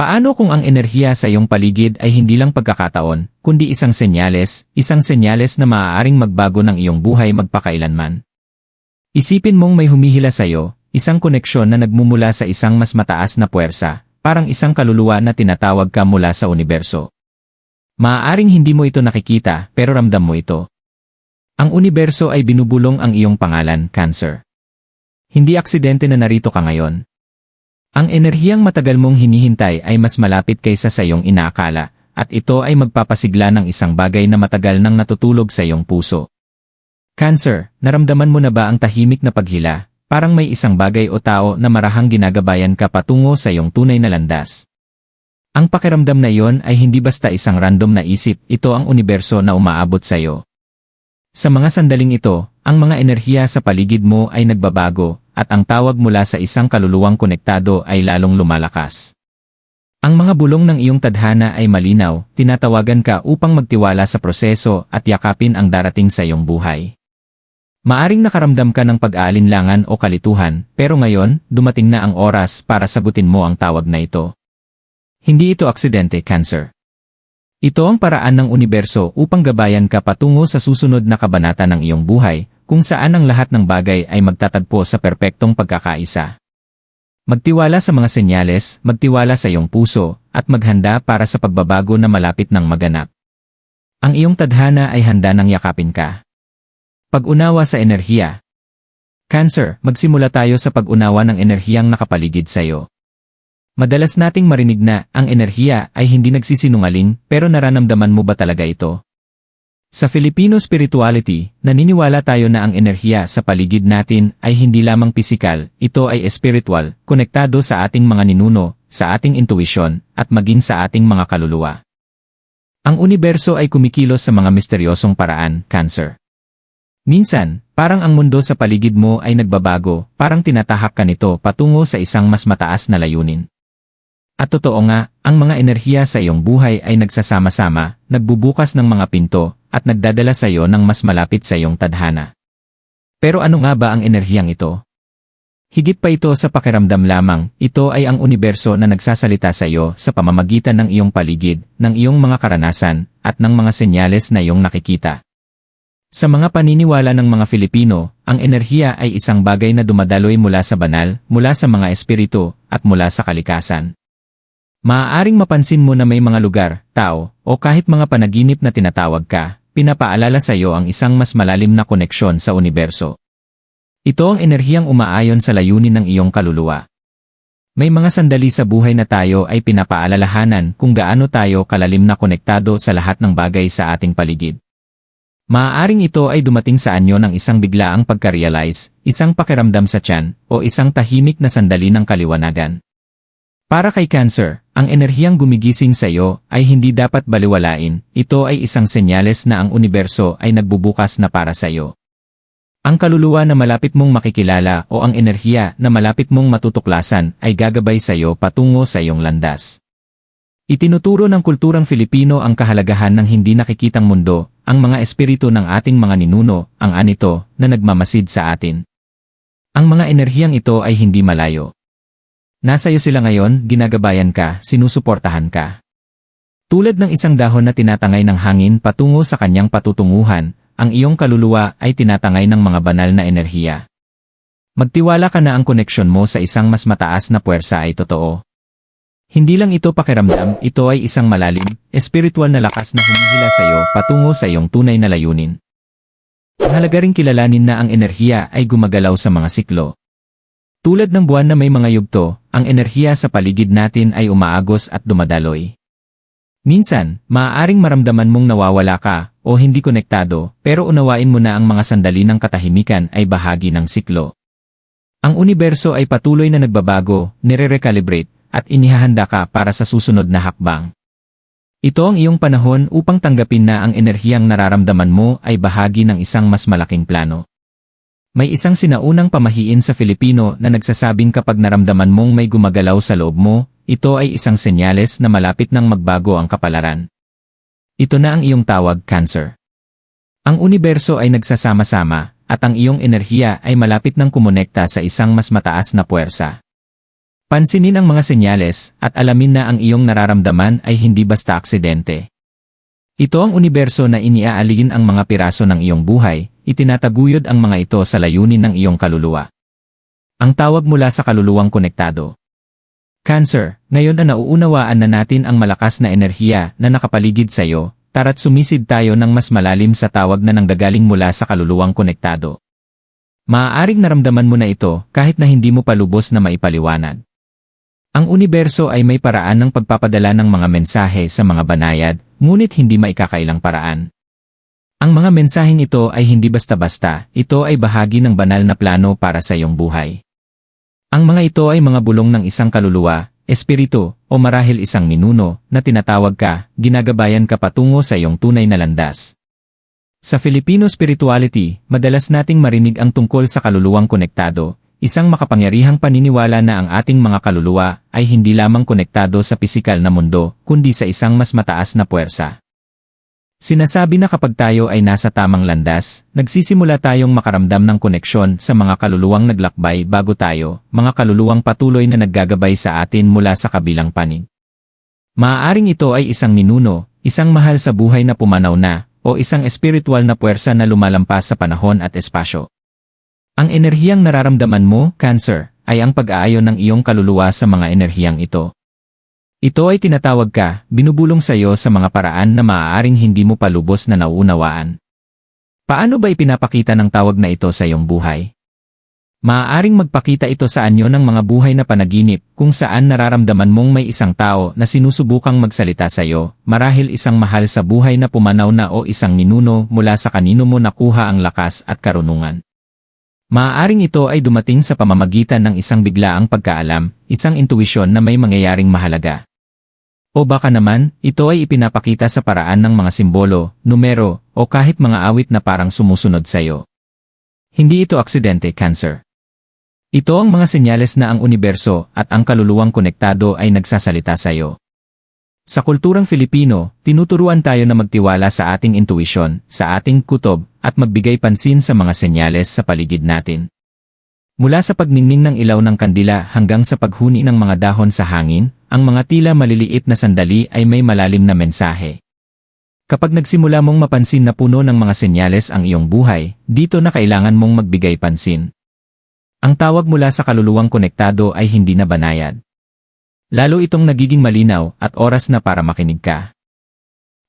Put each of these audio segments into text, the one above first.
Paano kung ang enerhiya sa iyong paligid ay hindi lang pagkakataon, kundi isang senyales, isang senyales na maaaring magbago ng iyong buhay magpakailanman? Isipin mong may humihila sa iyo, isang koneksyon na nagmumula sa isang mas mataas na puwersa, parang isang kaluluwa na tinatawag ka mula sa universo. Maaaring hindi mo ito nakikita, pero ramdam mo ito. Ang universo ay binubulong ang iyong pangalan, Cancer. Hindi aksidente na narito ka ngayon. Ang enerhiyang matagal mong hinihintay ay mas malapit kaysa sa iyong inaakala, at ito ay magpapasigla ng isang bagay na matagal nang natutulog sa iyong puso. Cancer, naramdaman mo na ba ang tahimik na paghila, parang may isang bagay o tao na marahang ginagabayan ka patungo sa iyong tunay na landas? Ang pakiramdam na iyon ay hindi basta isang random na isip, ito ang universo na umaabot sa iyo. Sa mga sandaling ito, ang mga enerhiya sa paligid mo ay nagbabago, at ang tawag mula sa isang kaluluwang konektado ay lalong lumalakas. Ang mga bulong ng iyong tadhana ay malinaw, tinatawagan ka upang magtiwala sa proseso at yakapin ang darating sa iyong buhay. Maaring nakaramdam ka ng pag-aalinlangan o kalituhan, pero ngayon, dumating na ang oras para sagutin mo ang tawag na ito. Hindi ito aksidente, Cancer. Ito ang paraan ng universo upang gabayan ka patungo sa susunod na kabanata ng iyong buhay, kung saan ang lahat ng bagay ay magtatagpo sa perpektong pagkakaisa. Magtiwala sa mga senyales, magtiwala sa iyong puso, at maghanda para sa pagbabago na malapit ng maganap. Ang iyong tadhana ay handa ng yakapin ka. Pag-unawa sa enerhiya. Cancer, magsimula tayo sa pag-unawa ng enerhiyang nakapaligid sa iyo. Madalas nating marinig na ang enerhiya ay hindi nagsisinungaling pero nararamdaman mo ba talaga ito? Sa Filipino spirituality, naniniwala tayo na ang enerhiya sa paligid natin ay hindi lamang pisikal, ito ay espiritual, konektado sa ating mga ninuno, sa ating intuition, at maging sa ating mga kaluluwa. Ang universo ay kumikilos sa mga misteryosong paraan, cancer. Minsan, parang ang mundo sa paligid mo ay nagbabago, parang tinatahak ka nito patungo sa isang mas mataas na layunin. At totoo nga, ang mga enerhiya sa iyong buhay ay nagsasama-sama, nagbubukas ng mga pinto, at nagdadala sa iyo ng mas malapit sa iyong tadhana. Pero ano nga ba ang enerhiyang ito? Higit pa ito sa pakiramdam lamang, ito ay ang universo na nagsasalita sa iyo sa pamamagitan ng iyong paligid, ng iyong mga karanasan, at ng mga senyales na iyong nakikita. Sa mga paniniwala ng mga Filipino, ang enerhiya ay isang bagay na dumadaloy mula sa banal, mula sa mga espiritu, at mula sa kalikasan. Maaaring mapansin mo na may mga lugar, tao, o kahit mga panaginip na tinatawag ka, pinapaalala sa iyo ang isang mas malalim na koneksyon sa universo. Ito ang enerhiyang umaayon sa layunin ng iyong kaluluwa. May mga sandali sa buhay na tayo ay pinapaalalahanan kung gaano tayo kalalim na konektado sa lahat ng bagay sa ating paligid. Maaaring ito ay dumating sa anyo ng isang biglaang pagka-realize, isang pakiramdam sa tiyan, o isang tahimik na sandali ng kaliwanagan. Para kay Cancer, ang enerhiyang gumigising sa iyo ay hindi dapat baliwalain, ito ay isang senyales na ang universo ay nagbubukas na para sa iyo. Ang kaluluwa na malapit mong makikilala o ang enerhiya na malapit mong matutuklasan ay gagabay sa iyo patungo sa iyong landas. Itinuturo ng kulturang Filipino ang kahalagahan ng hindi nakikitang mundo, ang mga espiritu ng ating mga ninuno, ang anito, na nagmamasid sa atin. Ang mga enerhiyang ito ay hindi malayo. Nasa iyo sila ngayon, ginagabayan ka, sinusuportahan ka. Tulad ng isang dahon na tinatangay ng hangin patungo sa kanyang patutunguhan, ang iyong kaluluwa ay tinatangay ng mga banal na enerhiya. Magtiwala ka na ang koneksyon mo sa isang mas mataas na puwersa ay totoo. Hindi lang ito pakiramdam, ito ay isang malalim, espiritual na lakas na humihila sa iyo patungo sa iyong tunay na layunin. Mahalaga ring kilalanin na ang enerhiya ay gumagalaw sa mga siklo. Tulad ng buwan na may mga yugto, ang enerhiya sa paligid natin ay umaagos at dumadaloy. Minsan, maaaring maramdaman mong nawawala ka o hindi konektado, pero unawain mo na ang mga sandali ng katahimikan ay bahagi ng siklo. Ang universo ay patuloy na nagbabago, nire-recalibrate, at inihahanda ka para sa susunod na hakbang. Ito ang iyong panahon upang tanggapin na ang enerhiyang nararamdaman mo ay bahagi ng isang mas malaking plano. May isang sinaunang pamahiin sa Filipino na nagsasabing kapag naramdaman mong may gumagalaw sa loob mo, ito ay isang senyales na malapit nang magbago ang kapalaran. Ito na ang iyong tawag, Cancer. Ang universo ay nagsasama-sama, at ang iyong enerhiya ay malapit nang kumonekta sa isang mas mataas na puwersa. Pansinin ang mga senyales at alamin na ang iyong nararamdaman ay hindi basta aksidente. Ito ang universo na iniaalin ang mga piraso ng iyong buhay, itinataguyod ang mga ito sa layunin ng iyong kaluluwa. Ang tawag mula sa kaluluwang konektado. Cancer, ngayon na nauunawaan na natin ang malakas na enerhiya na nakapaligid sa iyo, tara't sumisid tayo ng mas malalim sa tawag na nanggagaling mula sa kaluluwang konektado. Maaaring naramdaman mo na ito kahit na hindi mo pa lubos na maipaliwanag. Ang universo ay may paraan ng pagpapadala ng mga mensahe sa mga banayad, ngunit hindi maikakailang paraan. Ang mga mensaheng ito ay hindi basta-basta, ito ay bahagi ng banal na plano para sa iyong buhay. Ang mga ito ay mga bulong ng isang kaluluwa, espiritu, o marahil isang ninuno, na tinatawag ka, ginagabayan ka patungo sa iyong tunay na landas. Sa Filipino spirituality, madalas nating marinig ang tungkol sa kaluluwang konektado, Isang makapangyarihang paniniwala na ang ating mga kaluluwa ay hindi lamang konektado sa pisikal na mundo, kundi sa isang mas mataas na puwersa. Sinasabi na kapag tayo ay nasa tamang landas, nagsisimula tayong makaramdam ng koneksyon sa mga kaluluwang naglakbay bago tayo, mga kaluluwang patuloy na naggagabay sa atin mula sa kabilang panig. Maaaring ito ay isang ninuno, isang mahal sa buhay na pumanaw na, o isang espiritual na puwersa na lumalampas sa panahon at espasyo. Ang enerhiyang nararamdaman mo, Cancer, ay ang pag-aayon ng iyong kaluluwa sa mga enerhiyang ito. Ito ay tinatawag ka, binubulong sa iyo sa mga paraan na maaaring hindi mo palubos na nauunawaan. Paano ba ipinapakita ng tawag na ito sa iyong buhay? Maaaring magpakita ito sa anyo ng mga buhay na panaginip kung saan nararamdaman mong may isang tao na sinusubukang magsalita sa iyo, marahil isang mahal sa buhay na pumanaw na o isang ninuno mula sa kanino mo nakuha ang lakas at karunungan. Maaaring ito ay dumating sa pamamagitan ng isang biglaang pagkaalam, isang intuisyon na may mangyayaring mahalaga. O baka naman, ito ay ipinapakita sa paraan ng mga simbolo, numero, o kahit mga awit na parang sumusunod sa iyo. Hindi ito aksidente, Cancer. Ito ang mga senyales na ang universo at ang kaluluwang konektado ay nagsasalita sa iyo. Sa kulturang Filipino, tinuturuan tayo na magtiwala sa ating intuisyon, sa ating kutob, at magbigay pansin sa mga senyales sa paligid natin. Mula sa pagningning ng ilaw ng kandila hanggang sa paghuni ng mga dahon sa hangin, ang mga tila maliliit na sandali ay may malalim na mensahe. Kapag nagsimula mong mapansin na puno ng mga senyales ang iyong buhay, dito na kailangan mong magbigay pansin. Ang tawag mula sa kaluluwang konektado ay hindi na banayad. Lalo itong nagiging malinaw at oras na para makinig ka.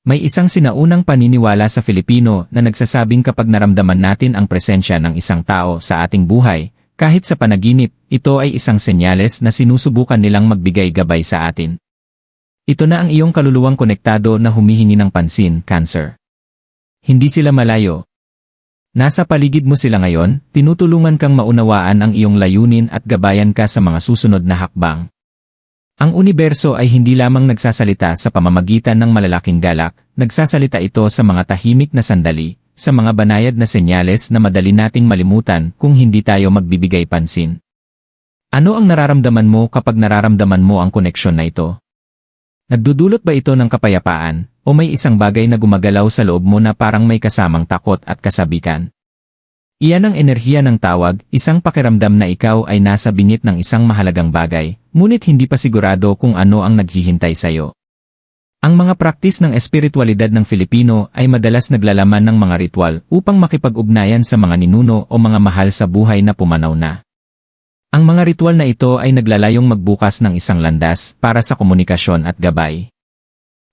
May isang sinaunang paniniwala sa Filipino na nagsasabing kapag naramdaman natin ang presensya ng isang tao sa ating buhay, kahit sa panaginip, ito ay isang senyales na sinusubukan nilang magbigay gabay sa atin. Ito na ang iyong kaluluwang konektado na humihingi ng pansin, Cancer. Hindi sila malayo. Nasa paligid mo sila ngayon, tinutulungan kang maunawaan ang iyong layunin at gabayan ka sa mga susunod na hakbang. Ang universo ay hindi lamang nagsasalita sa pamamagitan ng malalaking galak, nagsasalita ito sa mga tahimik na sandali, sa mga banayad na senyales na madali nating malimutan kung hindi tayo magbibigay pansin. Ano ang nararamdaman mo kapag nararamdaman mo ang koneksyon na ito? Nagdudulot ba ito ng kapayapaan, o may isang bagay na gumagalaw sa loob mo na parang may kasamang takot at kasabikan? Iyan ang enerhiya ng tawag, isang pakiramdam na ikaw ay nasa bingit ng isang mahalagang bagay, ngunit hindi pa sigurado kung ano ang naghihintay sa iyo. Ang mga praktis ng espiritualidad ng Filipino ay madalas naglalaman ng mga ritual upang makipag-ugnayan sa mga ninuno o mga mahal sa buhay na pumanaw na. Ang mga ritual na ito ay naglalayong magbukas ng isang landas para sa komunikasyon at gabay.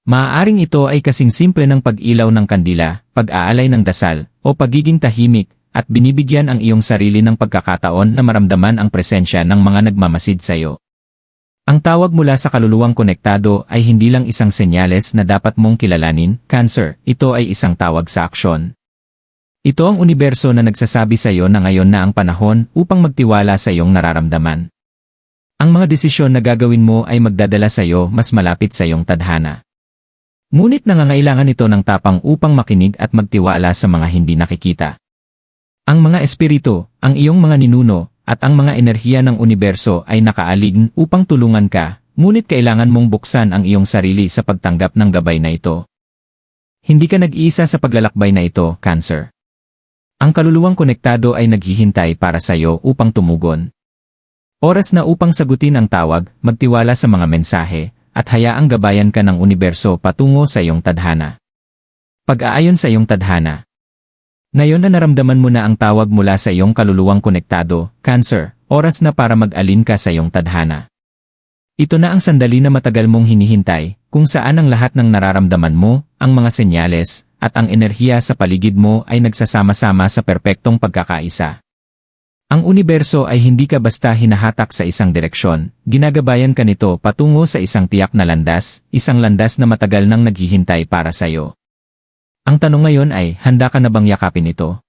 Maaaring ito ay kasing simple ng pag-ilaw ng kandila, pag-aalay ng dasal, o pagiging tahimik, at binibigyan ang iyong sarili ng pagkakataon na maramdaman ang presensya ng mga nagmamasid sa iyo. Ang tawag mula sa kaluluwang konektado ay hindi lang isang senyales na dapat mong kilalanin, cancer, ito ay isang tawag sa aksyon. Ito ang universo na nagsasabi sa iyo na ngayon na ang panahon upang magtiwala sa iyong nararamdaman. Ang mga desisyon na gagawin mo ay magdadala sa iyo mas malapit sa iyong tadhana. Ngunit nangangailangan ito ng tapang upang makinig at magtiwala sa mga hindi nakikita. Ang mga espiritu, ang iyong mga ninuno, at ang mga enerhiya ng universo ay nakaalign upang tulungan ka, ngunit kailangan mong buksan ang iyong sarili sa pagtanggap ng gabay na ito. Hindi ka nag-iisa sa paglalakbay na ito, Cancer. Ang kaluluwang konektado ay naghihintay para sa iyo upang tumugon. Oras na upang sagutin ang tawag, magtiwala sa mga mensahe, at hayaang gabayan ka ng universo patungo sa iyong tadhana. Pag-aayon sa iyong tadhana. Ngayon na naramdaman mo na ang tawag mula sa iyong kaluluwang konektado, Cancer, oras na para mag-alin ka sa iyong tadhana. Ito na ang sandali na matagal mong hinihintay, kung saan ang lahat ng nararamdaman mo, ang mga senyales, at ang enerhiya sa paligid mo ay nagsasama-sama sa perpektong pagkakaisa. Ang universo ay hindi ka basta hinahatak sa isang direksyon, ginagabayan ka nito patungo sa isang tiyak na landas, isang landas na matagal nang naghihintay para sa iyo. Ang tanong ngayon ay, handa ka na bang yakapin ito?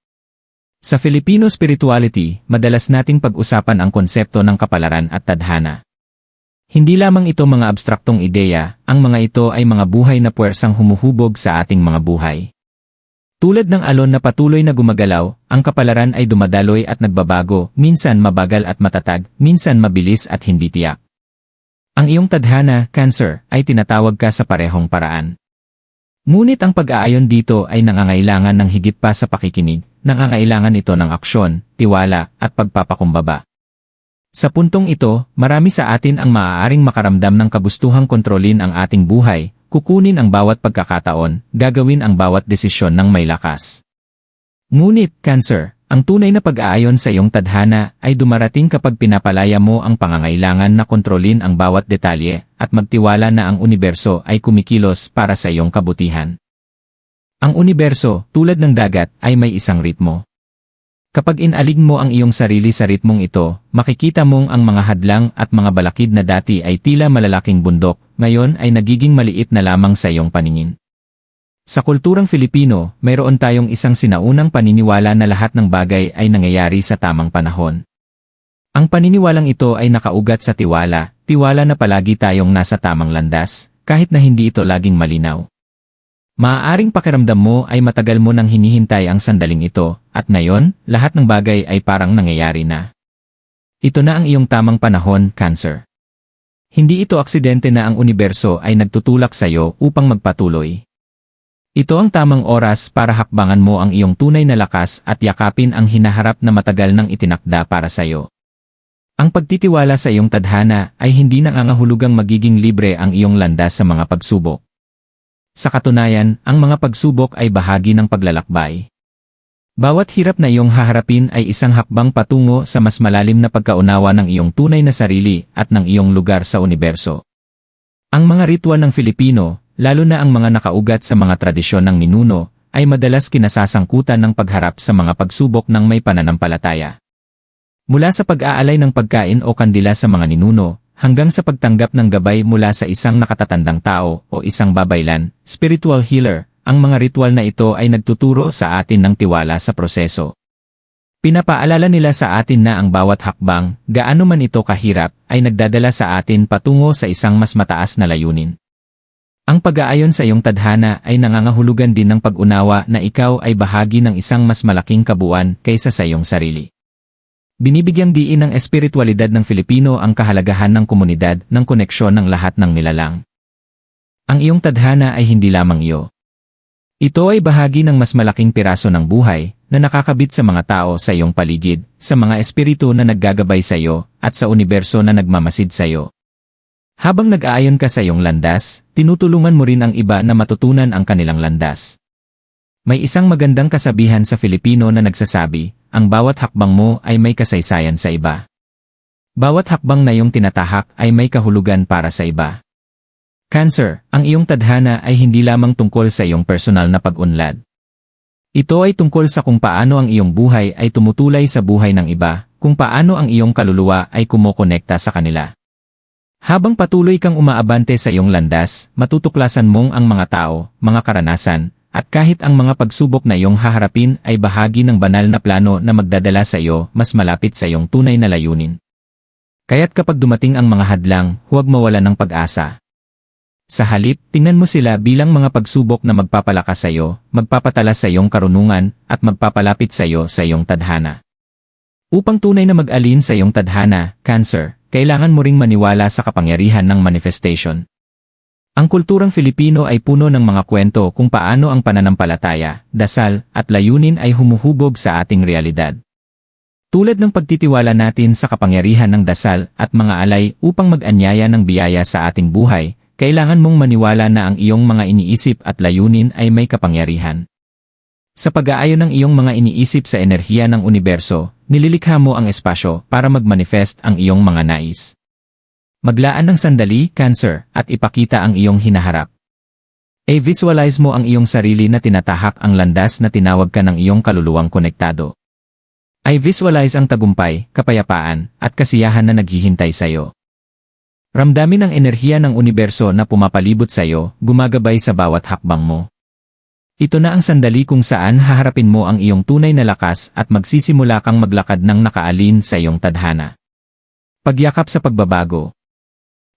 Sa Filipino spirituality, madalas nating pag-usapan ang konsepto ng kapalaran at tadhana. Hindi lamang ito mga abstraktong ideya, ang mga ito ay mga buhay na puwersang humuhubog sa ating mga buhay. Tulad ng alon na patuloy na gumagalaw, ang kapalaran ay dumadaloy at nagbabago, minsan mabagal at matatag, minsan mabilis at hindi tiyak. Ang iyong tadhana, Cancer, ay tinatawag ka sa parehong paraan. Ngunit ang pag-aayon dito ay nangangailangan ng higit pa sa pakikinig, nangangailangan ito ng aksyon, tiwala, at pagpapakumbaba. Sa puntong ito, marami sa atin ang maaaring makaramdam ng kagustuhang kontrolin ang ating buhay, kukunin ang bawat pagkakataon, gagawin ang bawat desisyon ng may lakas. Ngunit, Cancer, ang tunay na pag-aayon sa iyong tadhana ay dumarating kapag pinapalaya mo ang pangangailangan na kontrolin ang bawat detalye at magtiwala na ang universo ay kumikilos para sa iyong kabutihan. Ang universo, tulad ng dagat, ay may isang ritmo. Kapag inalig mo ang iyong sarili sa ritmong ito, makikita mong ang mga hadlang at mga balakid na dati ay tila malalaking bundok, ngayon ay nagiging maliit na lamang sa iyong paningin. Sa kulturang Filipino, mayroon tayong isang sinaunang paniniwala na lahat ng bagay ay nangyayari sa tamang panahon. Ang paniniwalang ito ay nakaugat sa tiwala, tiwala na palagi tayong nasa tamang landas, kahit na hindi ito laging malinaw. Maaaring pakiramdam mo ay matagal mo nang hinihintay ang sandaling ito, at ngayon, lahat ng bagay ay parang nangyayari na. Ito na ang iyong tamang panahon, Cancer. Hindi ito aksidente na ang universo ay nagtutulak sa iyo upang magpatuloy. Ito ang tamang oras para hakbangan mo ang iyong tunay na lakas at yakapin ang hinaharap na matagal nang itinakda para sa iyo. Ang pagtitiwala sa iyong tadhana ay hindi nangangahulugang magiging libre ang iyong landas sa mga pagsubok. Sa katunayan, ang mga pagsubok ay bahagi ng paglalakbay. Bawat hirap na iyong haharapin ay isang hakbang patungo sa mas malalim na pagkaunawa ng iyong tunay na sarili at ng iyong lugar sa universo. Ang mga ritual ng Filipino, lalo na ang mga nakaugat sa mga tradisyon ng ninuno, ay madalas kinasasangkutan ng pagharap sa mga pagsubok ng may pananampalataya. Mula sa pag-aalay ng pagkain o kandila sa mga ninuno, hanggang sa pagtanggap ng gabay mula sa isang nakatatandang tao o isang babaylan, spiritual healer, ang mga ritual na ito ay nagtuturo sa atin ng tiwala sa proseso. Pinapaalala nila sa atin na ang bawat hakbang, gaano man ito kahirap, ay nagdadala sa atin patungo sa isang mas mataas na layunin. Ang pag-aayon sa iyong tadhana ay nangangahulugan din ng pag-unawa na ikaw ay bahagi ng isang mas malaking kabuuan kaysa sa iyong sarili. Binibigyang diin ng espiritualidad ng Filipino ang kahalagahan ng komunidad ng koneksyon ng lahat ng nilalang. Ang iyong tadhana ay hindi lamang iyo. Ito ay bahagi ng mas malaking piraso ng buhay na nakakabit sa mga tao sa iyong paligid, sa mga espiritu na naggagabay sa iyo, at sa universo na nagmamasid sa iyo. Habang nag-aayon ka sa iyong landas, tinutulungan mo rin ang iba na matutunan ang kanilang landas. May isang magandang kasabihan sa Filipino na nagsasabi, ang bawat hakbang mo ay may kasaysayan sa iba. Bawat hakbang na iyong tinatahak ay may kahulugan para sa iba. Cancer, ang iyong tadhana ay hindi lamang tungkol sa iyong personal na pag-unlad. Ito ay tungkol sa kung paano ang iyong buhay ay tumutulay sa buhay ng iba, kung paano ang iyong kaluluwa ay kumokonekta sa kanila. Habang patuloy kang umaabante sa iyong landas, matutuklasan mong ang mga tao, mga karanasan, at kahit ang mga pagsubok na iyong haharapin ay bahagi ng banal na plano na magdadala sa iyo mas malapit sa iyong tunay na layunin. Kaya't kapag dumating ang mga hadlang, huwag mawala ng pag-asa. Sa halip, tingnan mo sila bilang mga pagsubok na magpapalakas sa iyo, magpapatala sa iyong karunungan, at magpapalapit sa iyo sa iyong tadhana. Upang tunay na mag-alin sa iyong tadhana, Cancer, kailangan mo ring maniwala sa kapangyarihan ng manifestation. Ang kulturang Filipino ay puno ng mga kwento kung paano ang pananampalataya, dasal, at layunin ay humuhubog sa ating realidad. Tulad ng pagtitiwala natin sa kapangyarihan ng dasal at mga alay upang mag-anyaya ng biyaya sa ating buhay, kailangan mong maniwala na ang iyong mga iniisip at layunin ay may kapangyarihan. Sa pag-aayon ng iyong mga iniisip sa enerhiya ng universo, nililikha mo ang espasyo para mag-manifest ang iyong mga nais. Maglaan ng sandali, Cancer, at ipakita ang iyong hinaharap. E-visualize mo ang iyong sarili na tinatahak ang landas na tinawag ka ng iyong kaluluwang konektado. I visualize ang tagumpay, kapayapaan, at kasiyahan na naghihintay sa iyo. Ramdamin ang enerhiya ng universo na pumapalibot sa iyo, gumagabay sa bawat hakbang mo. Ito na ang sandali kung saan haharapin mo ang iyong tunay na lakas at magsisimula kang maglakad ng nakaalin sa iyong tadhana. Pagyakap sa pagbabago.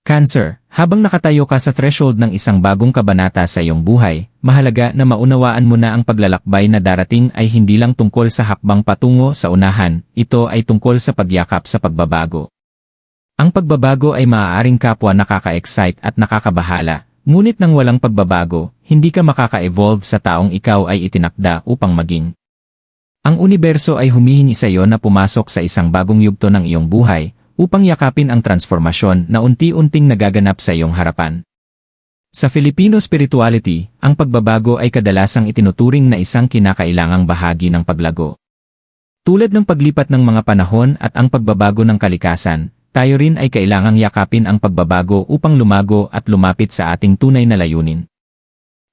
Cancer, habang nakatayo ka sa threshold ng isang bagong kabanata sa iyong buhay, mahalaga na maunawaan mo na ang paglalakbay na darating ay hindi lang tungkol sa hakbang patungo sa unahan, ito ay tungkol sa pagyakap sa pagbabago. Ang pagbabago ay maaaring kapwa nakaka-excite at nakakabahala, ngunit nang walang pagbabago, hindi ka makaka-evolve sa taong ikaw ay itinakda upang maging. Ang universo ay humihingi sa iyo na pumasok sa isang bagong yugto ng iyong buhay, upang yakapin ang transformasyon na unti-unting nagaganap sa iyong harapan. Sa Filipino spirituality, ang pagbabago ay kadalasang itinuturing na isang kinakailangang bahagi ng paglago. Tulad ng paglipat ng mga panahon at ang pagbabago ng kalikasan, tayo rin ay kailangang yakapin ang pagbabago upang lumago at lumapit sa ating tunay na layunin.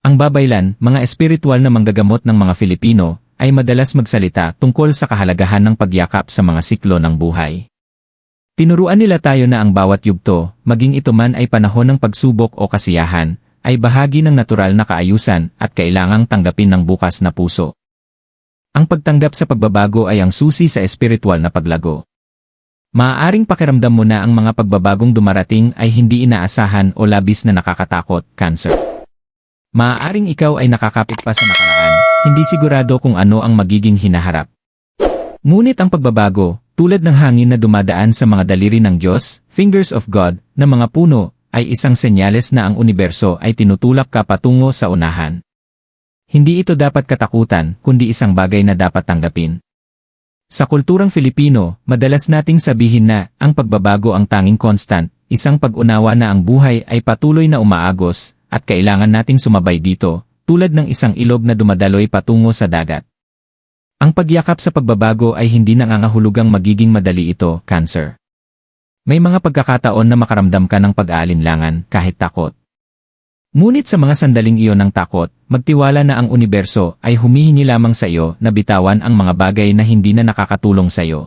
Ang babaylan, mga espiritual na manggagamot ng mga Filipino, ay madalas magsalita tungkol sa kahalagahan ng pagyakap sa mga siklo ng buhay. Tinuruan nila tayo na ang bawat yugto, maging ito man ay panahon ng pagsubok o kasiyahan, ay bahagi ng natural na kaayusan at kailangang tanggapin ng bukas na puso. Ang pagtanggap sa pagbabago ay ang susi sa espiritual na paglago. Maaaring pakiramdam mo na ang mga pagbabagong dumarating ay hindi inaasahan o labis na nakakatakot, cancer. Maaaring ikaw ay nakakapit pa sa nakaraan, hindi sigurado kung ano ang magiging hinaharap. Ngunit ang pagbabago, tulad ng hangin na dumadaan sa mga daliri ng Diyos, fingers of God, na mga puno, ay isang senyales na ang universo ay tinutulak ka patungo sa unahan. Hindi ito dapat katakutan, kundi isang bagay na dapat tanggapin. Sa kulturang Filipino, madalas nating sabihin na, ang pagbabago ang tanging constant, isang pag-unawa na ang buhay ay patuloy na umaagos, at kailangan nating sumabay dito, tulad ng isang ilog na dumadaloy patungo sa dagat. Ang pagyakap sa pagbabago ay hindi nangangahulugang magiging madali ito, cancer. May mga pagkakataon na makaramdam ka ng pag-aalinlangan kahit takot. Ngunit sa mga sandaling iyon ng takot, magtiwala na ang universo ay humihingi lamang sa iyo na bitawan ang mga bagay na hindi na nakakatulong sa iyo.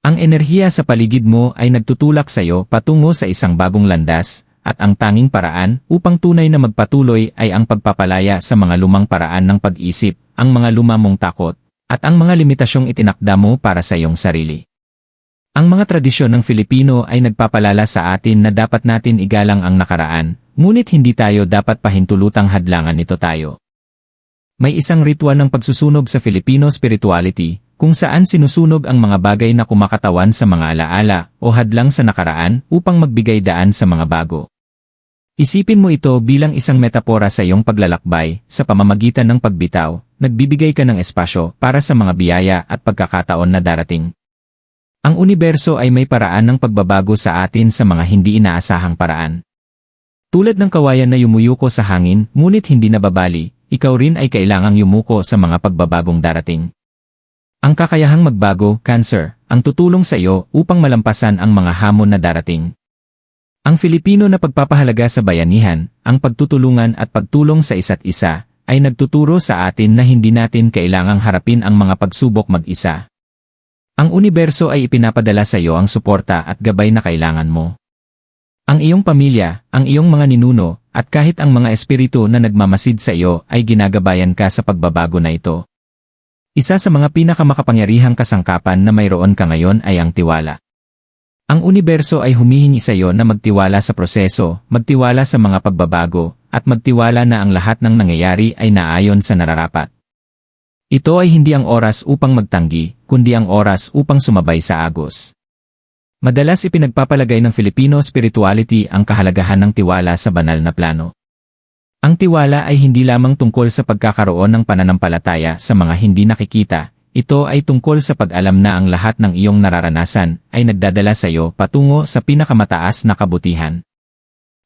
Ang enerhiya sa paligid mo ay nagtutulak sa iyo patungo sa isang bagong landas, at ang tanging paraan upang tunay na magpatuloy ay ang pagpapalaya sa mga lumang paraan ng pag-isip, ang mga lumamong takot, at ang mga limitasyong itinakda mo para sa iyong sarili. Ang mga tradisyon ng Filipino ay nagpapalala sa atin na dapat natin igalang ang nakaraan, ngunit hindi tayo dapat pahintulutang hadlangan nito tayo. May isang ritual ng pagsusunog sa Filipino spirituality, kung saan sinusunog ang mga bagay na kumakatawan sa mga alaala o hadlang sa nakaraan upang magbigay daan sa mga bago. Isipin mo ito bilang isang metapora sa iyong paglalakbay sa pamamagitan ng pagbitaw, nagbibigay ka ng espasyo para sa mga biyaya at pagkakataon na darating. Ang universo ay may paraan ng pagbabago sa atin sa mga hindi inaasahang paraan. Tulad ng kawayan na yumuyuko sa hangin ngunit hindi nababali, ikaw rin ay kailangang yumuko sa mga pagbabagong darating. Ang kakayahang magbago, cancer, ang tutulong sa iyo upang malampasan ang mga hamon na darating. Ang Filipino na pagpapahalaga sa bayanihan, ang pagtutulungan at pagtulong sa isa't isa, ay nagtuturo sa atin na hindi natin kailangang harapin ang mga pagsubok mag-isa. Ang universo ay ipinapadala sa iyo ang suporta at gabay na kailangan mo. Ang iyong pamilya, ang iyong mga ninuno, at kahit ang mga espiritu na nagmamasid sa iyo ay ginagabayan ka sa pagbabago na ito. Isa sa mga pinakamakapangyarihang kasangkapan na mayroon ka ngayon ay ang tiwala. Ang universo ay humihingi sa iyo na magtiwala sa proseso, magtiwala sa mga pagbabago, at magtiwala na ang lahat ng nangyayari ay naayon sa nararapat. Ito ay hindi ang oras upang magtanggi, kundi ang oras upang sumabay sa agos. Madalas ipinagpapalagay ng Filipino spirituality ang kahalagahan ng tiwala sa banal na plano. Ang tiwala ay hindi lamang tungkol sa pagkakaroon ng pananampalataya sa mga hindi nakikita, ito ay tungkol sa pag-alam na ang lahat ng iyong nararanasan ay nagdadala sa iyo patungo sa pinakamataas na kabutihan.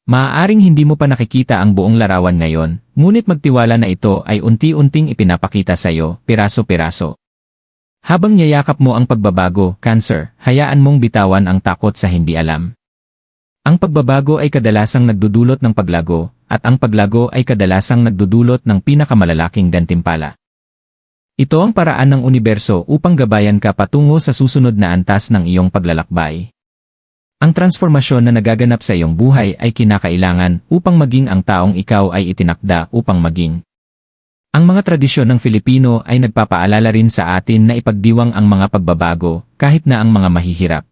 Maaaring hindi mo pa nakikita ang buong larawan ngayon, ngunit magtiwala na ito ay unti-unting ipinapakita sa iyo, piraso-piraso. Habang niyayakap mo ang pagbabago, cancer, hayaan mong bitawan ang takot sa hindi alam. Ang pagbabago ay kadalasang nagdudulot ng paglago, at ang paglago ay kadalasang nagdudulot ng pinakamalalaking gantimpala. Ito ang paraan ng universo upang gabayan ka patungo sa susunod na antas ng iyong paglalakbay. Ang transformasyon na nagaganap sa iyong buhay ay kinakailangan upang maging ang taong ikaw ay itinakda upang maging. Ang mga tradisyon ng Filipino ay nagpapaalala rin sa atin na ipagdiwang ang mga pagbabago kahit na ang mga mahihirap.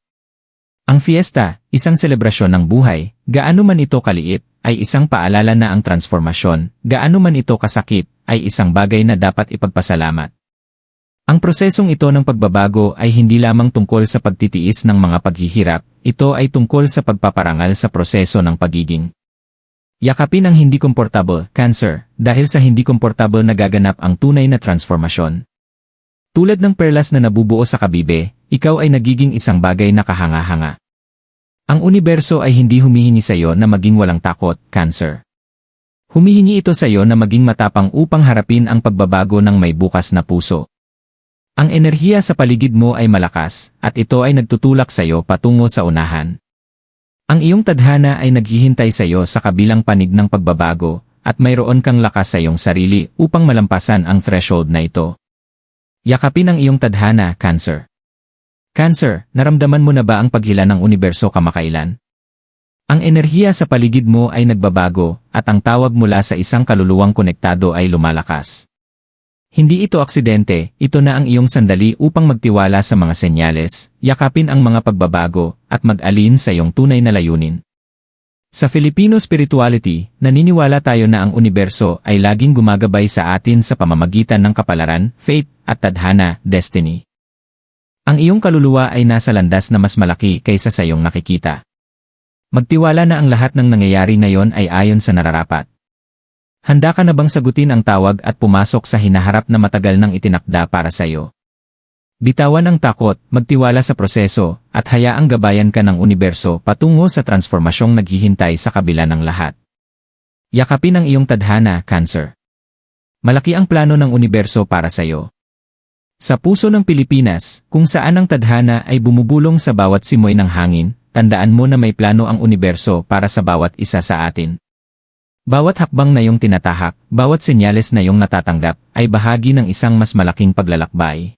Ang fiesta, isang selebrasyon ng buhay, gaano man ito kaliit, ay isang paalala na ang transformasyon, gaano man ito kasakit, ay isang bagay na dapat ipagpasalamat. Ang prosesong ito ng pagbabago ay hindi lamang tungkol sa pagtitiis ng mga paghihirap, ito ay tungkol sa pagpaparangal sa proseso ng pagiging. Yakapin ang hindi komportable, cancer, dahil sa hindi komportable nagaganap ang tunay na transformasyon. Tulad ng perlas na nabubuo sa kabibe, ikaw ay nagiging isang bagay na kahanga-hanga. Ang universo ay hindi humihingi sa iyo na maging walang takot, cancer. Humihingi ito sa iyo na maging matapang upang harapin ang pagbabago ng may bukas na puso. Ang enerhiya sa paligid mo ay malakas, at ito ay nagtutulak sa iyo patungo sa unahan. Ang iyong tadhana ay naghihintay sa iyo sa kabilang panig ng pagbabago, at mayroon kang lakas sa iyong sarili upang malampasan ang threshold na ito. Yakapin ang iyong tadhana, Cancer. Cancer, naramdaman mo na ba ang paghila ng universo kamakailan? Ang enerhiya sa paligid mo ay nagbabago, at ang tawag mula sa isang kaluluwang konektado ay lumalakas. Hindi ito aksidente, ito na ang iyong sandali upang magtiwala sa mga senyales, yakapin ang mga pagbabago, at mag-alin sa iyong tunay na layunin. Sa Filipino spirituality, naniniwala tayo na ang universo ay laging gumagabay sa atin sa pamamagitan ng kapalaran, fate, at tadhana, destiny. Ang iyong kaluluwa ay nasa landas na mas malaki kaysa sa iyong nakikita. Magtiwala na ang lahat ng nangyayari ngayon ay ayon sa nararapat. Handa ka na bang sagutin ang tawag at pumasok sa hinaharap na matagal nang itinakda para sa iyo? Bitawan ang takot, magtiwala sa proseso, at hayaang gabayan ka ng universo patungo sa transformasyong naghihintay sa kabila ng lahat. Yakapin ang iyong tadhana, Cancer. Malaki ang plano ng universo para sa iyo. Sa puso ng Pilipinas, kung saan ang tadhana ay bumubulong sa bawat simoy ng hangin, tandaan mo na may plano ang universo para sa bawat isa sa atin. Bawat hakbang na iyong tinatahak, bawat senyales na iyong natatanggap, ay bahagi ng isang mas malaking paglalakbay.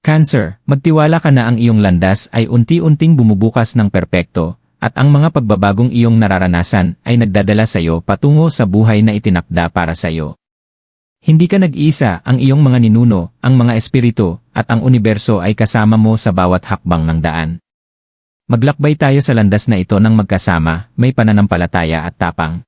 Cancer, magtiwala ka na ang iyong landas ay unti-unting bumubukas ng perpekto, at ang mga pagbabagong iyong nararanasan ay nagdadala sa iyo patungo sa buhay na itinakda para sa iyo. Hindi ka nag-iisa, ang iyong mga ninuno, ang mga espiritu, at ang universo ay kasama mo sa bawat hakbang ng daan. Maglakbay tayo sa landas na ito ng magkasama, may pananampalataya at tapang.